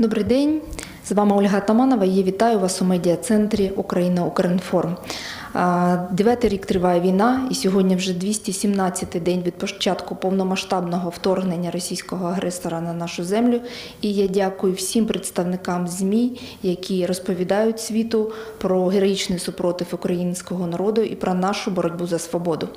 Добрий день. З вами Ольга Таманова. Я вітаю вас у медіа-центрі Україна Укрінформ. Дев'ятий рік триває війна, і сьогодні вже 217-й день від початку повномасштабного вторгнення російського агресора на нашу землю. І я дякую всім представникам ЗМІ, які розповідають світу про героїчний супротив українського народу і про нашу боротьбу за свободу.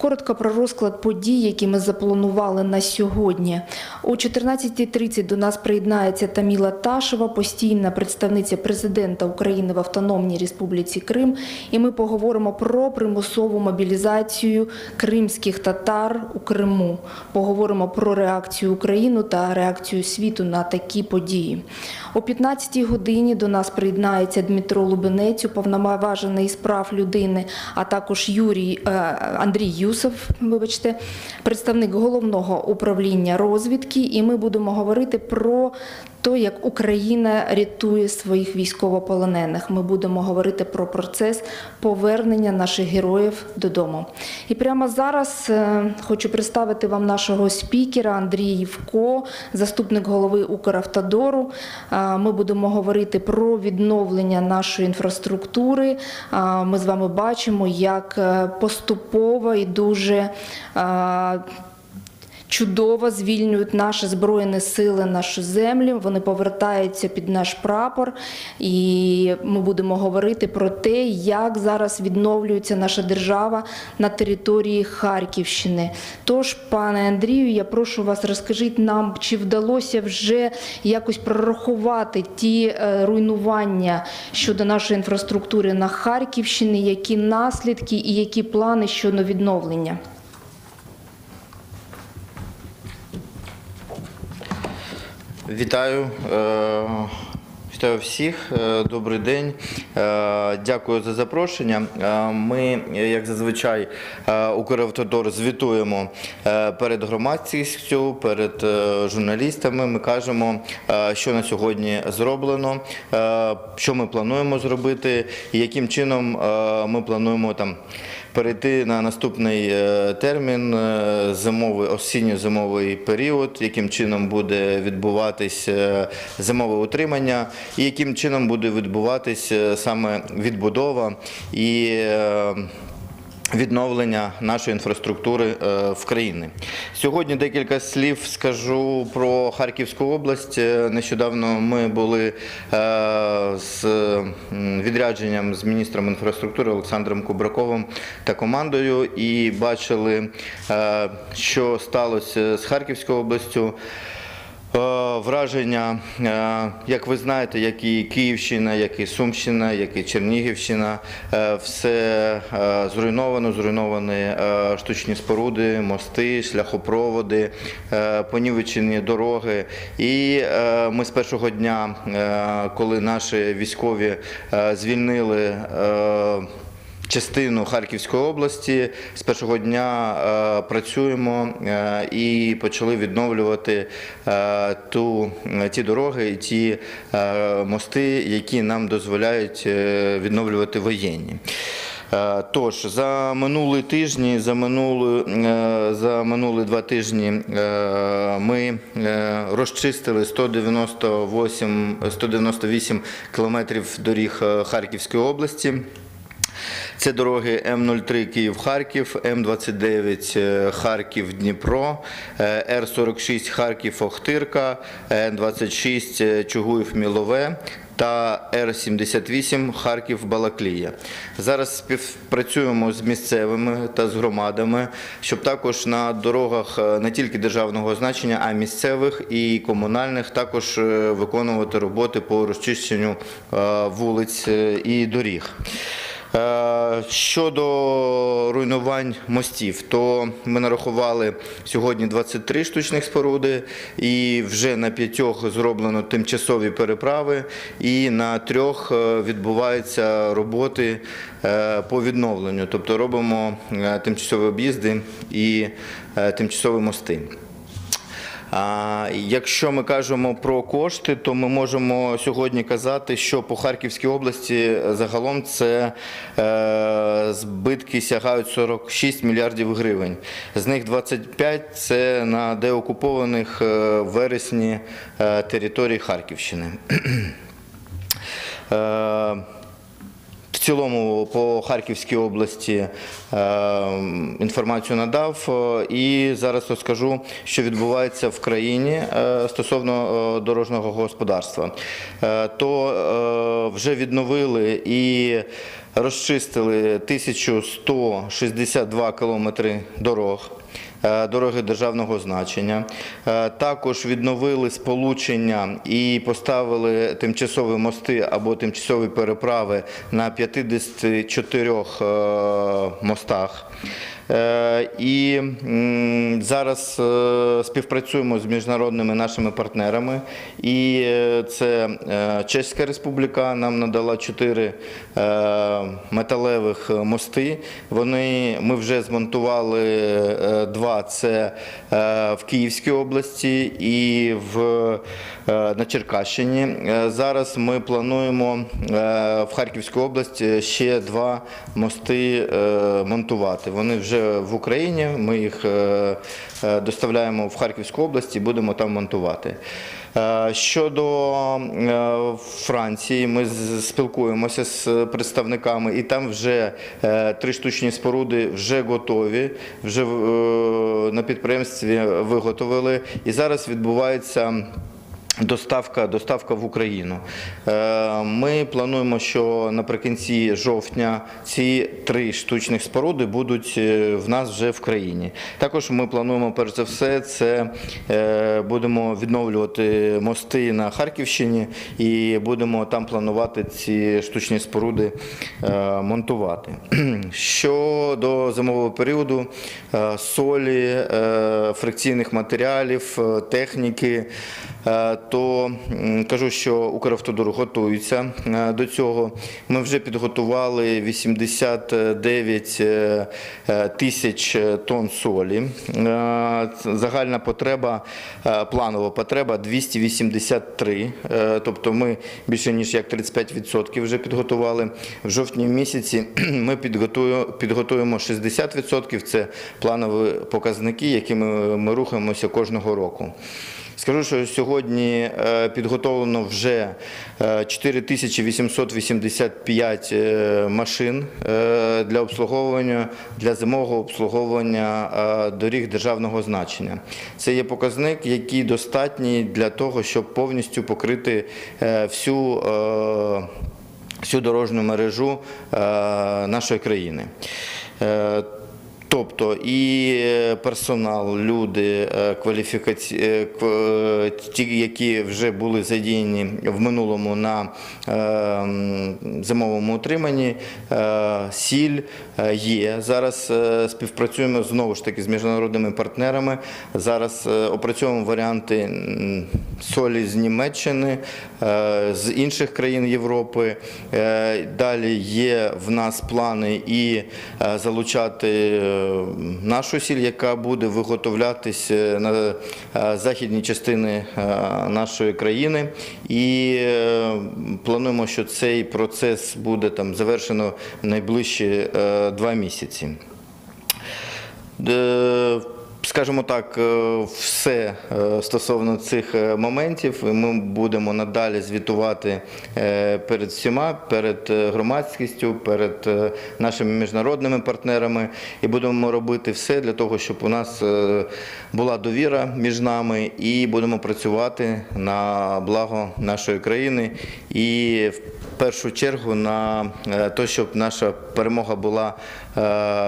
Коротко про розклад подій, які ми запланували на сьогодні. О 14.30 до нас приєднається Таміла Ташева, постійна представниця президента України в Автономній Республіці Крим. І ми поговоримо про примусову мобілізацію кримських татар у Криму. Поговоримо про реакцію України та реакцію світу на такі події. О 15-й годині до нас приєднається Дмитро Лубенець, уповноважений з прав людини, а також Юрій е, Андрій Юсов, вибачте, представник головного управління розвідки. І ми будемо говорити про те, як Україна рятує своїх військовополонених. Ми будемо говорити про процес повернення наших героїв додому. І прямо зараз е, хочу представити вам нашого спікера Андрій Євко, заступник голови Укравтодору. Е, Ми будемо говорити про відновлення нашої інфраструктури. Е, Ми з вами бачимо, як поступово і дуже е, чудово звільнюють наші збройні сили, нашу землю. Вони повертаються під наш прапор, і ми будемо говорити про те, як зараз відновлюється наша держава на території Харківщини. Тож, пане Андрію, я прошу вас, розкажіть нам, чи вдалося вже якось прорахувати ті е, руйнування щодо нашої інфраструктури на Харківщині, які наслідки і які плани щодо відновлення? Вітаю. е, Вітаю всіх. е, Добрий день. Е, Дякую за запрошення. Ми, як зазвичай, Укравтодор звітуємо перед громадськістю, перед журналістами. Ми кажемо, що на сьогодні зроблено, що ми плануємо зробити, і яким чином ми плануємо там перейти на наступний е, термін е, зимовий осінньо-зимовий період, яким чином буде відбуватись е, зимове утримання, і яким чином буде відбуватись саме відбудова. І Відновлення нашої інфраструктури е, в країні. Сьогодні декілька слів скажу про Харківську область. Е, Нещодавно ми були е, з відрядженням з міністром інфраструктури Олександром Кубраковим та командою і бачили, що сталося з Харківською областю. Враження, е, як ви знаєте, як і Київщина, як і Сумщина, як і Чернігівщина, е, все е, зруйновано, зруйновані штучні споруди, мости, шляхопроводи, понівечені дороги. І ми з першого дня, коли наші військові звільнили. Частину Харківської області. З першого дня е, працюємо е, і почали відновлювати е, ту, ті дороги і ті мости, які нам дозволяють відновлювати воєнні. Тож за минулі тижні, за минулі, е, за минулі два тижні ми розчистили 198, 198 кілометрів доріг Харківської області. Це дороги М03 Київ-Харків, М29 е, Харків-Дніпро, е, Р46 Харків-Охтирка, Н26 е, Чугуїв-Мілове та Р-78 Харків-Балаклія. Зараз співпрацюємо з місцевими та з громадами, щоб також на дорогах не тільки державного значення, а місцевих і комунальних також виконувати роботи по розчищенню вулиць і доріг. Е, Щодо руйнувань мостів, то ми нарахували сьогодні 23 штучних споруди, і вже на п'ятьох зроблено тимчасові переправи, і на трьох е, відбуваються роботи е, по відновленню. Тобто робимо тимчасові об'їзди і тимчасові мости. Якщо ми кажемо про кошти, то ми можемо сьогодні казати, що по Харківській області загалом це е, збитки сягають 46 мільярдів гривень. З них 25 – це на деокупованих е, вересні е, територій Харківщини. Цілому по Харківській області е, інформацію надав е, і зараз розкажу, що відбувається в країні е, стосовно дорожнього господарства. То вже відновили і розчистили 1162 кілометри дорог. Е, Дороги державного значення. Е, Також відновили сполучення і поставили тимчасові мости або тимчасові переправи на 54 е, мостах. Е, І зараз е, співпрацюємо з міжнародними нашими партнерами. І е, це Чеська Республіка нам надала чотири металевих мости. Вони ми вже змонтували два. Це в Київській області і в, на Черкащині. Зараз ми плануємо в Харківську область ще два мости монтувати. Вони вже в Україні. Ми їх е, е, доставляємо в Харківську область і будемо там монтувати. Е, Щодо Франції, ми спілкуємося з представниками, і там вже три штучні споруди вже готові, вже на підприємстві виготовили. І зараз відбувається. Доставка, доставка в Україну. Е, Ми плануємо, що наприкінці жовтня ці три штучних споруди будуть е, в нас вже в країні. Також ми плануємо, перш за все, це е, будемо відновлювати мости на Харківщині і будемо там планувати ці штучні споруди монтувати. Щодо зимового періоду, солі, фрикційних матеріалів, техніки, то кажу, що Укравтодор готується е, до цього. Ми вже підготували 89 е, е, тисяч тонн солі. Е, Загальна потреба, е, планова потреба 283. Е, Тобто ми більше ніж як 35% вже підготували. В жовтні місяці ми підготуємо 60%. Це планові показники, якими ми рухаємося кожного року. Скажу, що сьогодні е, підготовлено вже е, 4885 е, машин е, для обслуговування, для зимового обслуговування доріг державного значення. Це є показник, який достатній для того, щоб повністю покрити всю всю дорожню мережу нашої країни. Е, Тобто і персонал, люди, е, кваліфікаці... е, ті, які вже були задіяні в минулому на е, зимовому утриманні, е, сіль е, є. Зараз е, співпрацюємо знову ж таки з міжнародними партнерами. Зараз е, опрацьовуємо варіанти солі з Німеччини, е, з інших країн Європи. Е, Далі є в нас плани і е, залучати е, нашу сіль, яка буде виготовлятись на е, західній частини е, нашої країни. І е, плануємо, що цей процес буде там завершено найближчі два місяці. Скажімо так, е, все е, стосовно цих е, моментів. Ми будемо надалі звітувати перед всіма, перед громадськістю, перед нашими міжнародними партнерами і будемо робити все для того, щоб у нас була довіра між нами і будемо працювати на благо нашої країни і в першу чергу на те, щоб наша перемога була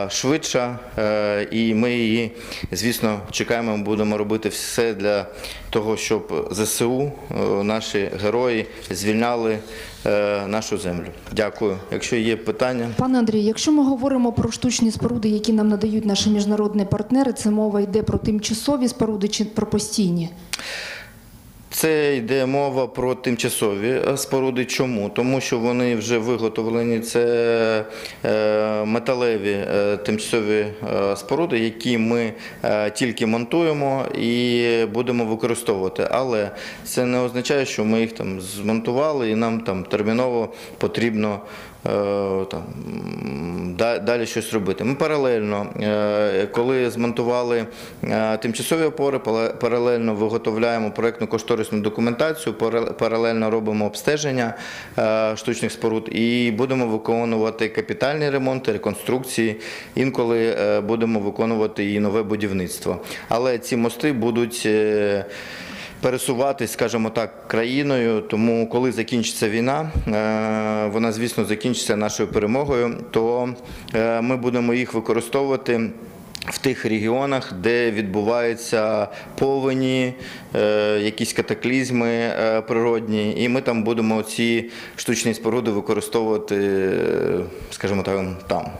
швидша, е, і ми її, звісно, чекаємо. Будемо робити все для того, щоб ЗСУ, е, наші герої, звільняли е, нашу землю. Дякую. Якщо є питання. Пане Андрію, якщо ми говоримо про штучні споруди, які нам надають наші міжнародні партнери, це мова йде про тимчасові споруди чи про постійні? Це йде мова про тимчасові е, споруди. Чому? Тому що вони вже виготовлені. Це е, металеві е, тимчасові споруди, які ми тільки монтуємо і будемо використовувати. Але це не означає, що ми їх там змонтували і нам там терміново потрібно. Е, Там далі щось робити. Ми паралельно, е, коли змонтували е, тимчасові опори, паралельно виготовляємо проєктну кошторисну документацію, паралельно робимо обстеження штучних споруд і будемо виконувати капітальні ремонти, реконструкції. Інколи будемо виконувати і нове будівництво. Але ці мости будуть. Пересуватись, скажімо так, країною. Тому, коли закінчиться війна, е, вона, звісно, закінчиться нашою перемогою, то е, ми будемо їх використовувати. В тих регіонах, де відбуваються повені, е, якісь катаклізми природні, і ми там будемо ці штучні споруди використовувати, скажімо так, там.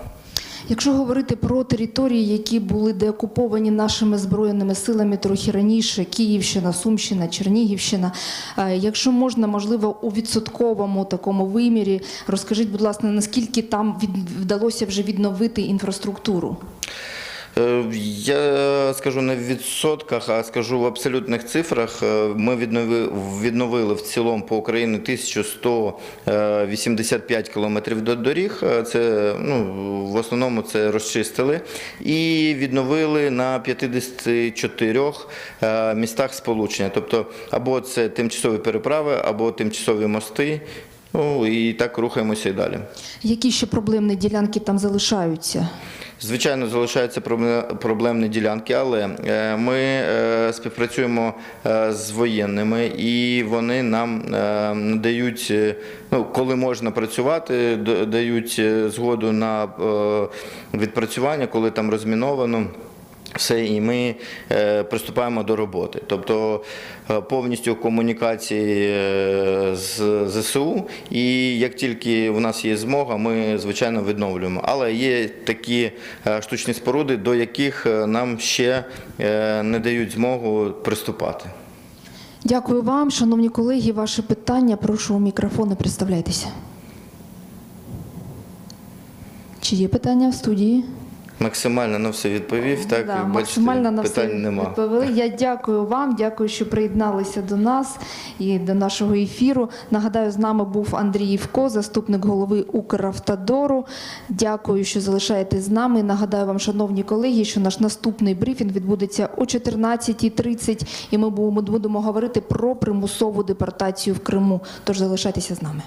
Якщо говорити про території, які були деокуповані нашими збройними силами трохи раніше, Київщина, Сумщина, Чернігівщина, е, якщо можна, можливо, у відсотковому такому вимірі, розкажіть, будь ласка, наскільки там вдалося вже відновити інфраструктуру? Е, Я скажу не в відсотках, а скажу в абсолютних цифрах. Е, Ми віднови- відновили в цілому по Україні 1185 кілометрів до доріг. Е, Це ну, в основному це розчистили і відновили на 54 е, містах сполучення. Тобто або це тимчасові переправи, або тимчасові мости. Ну і так рухаємося і далі. Які ще проблемні ділянки там залишаються? Звичайно, залишаються пробле- проблемні ділянки, але е, ми е, співпрацюємо е, з воєнними і вони нам надають, ну, коли можна працювати, дають згоду на відпрацювання, коли там розміновано. Все, і ми е, приступаємо до роботи. Тобто е, повністю комунікації е, з ЗСУ, і як тільки в нас є змога, ми звичайно відновлюємо. Але є такі штучні споруди, до яких нам ще не дають змогу приступати. Дякую вам, шановні колеги. Ваше питання. Прошу у мікрофон представляйтеся. Чи є питання в студії? Максимально на все відповів. Так, Да, бачите, максимально на все нема. відповіли. Я дякую вам, дякую, що приєдналися до нас і до нашого ефіру. Нагадаю, з нами був Андрій Євко, заступник голови Укравтодору. Дякую, що залишаєтесь з нами. Нагадаю вам, шановні колеги, що наш наступний брифінг відбудеться о 14.30 і ми будемо будемо говорити про примусову депортацію в Криму. Тож залишайтеся з нами.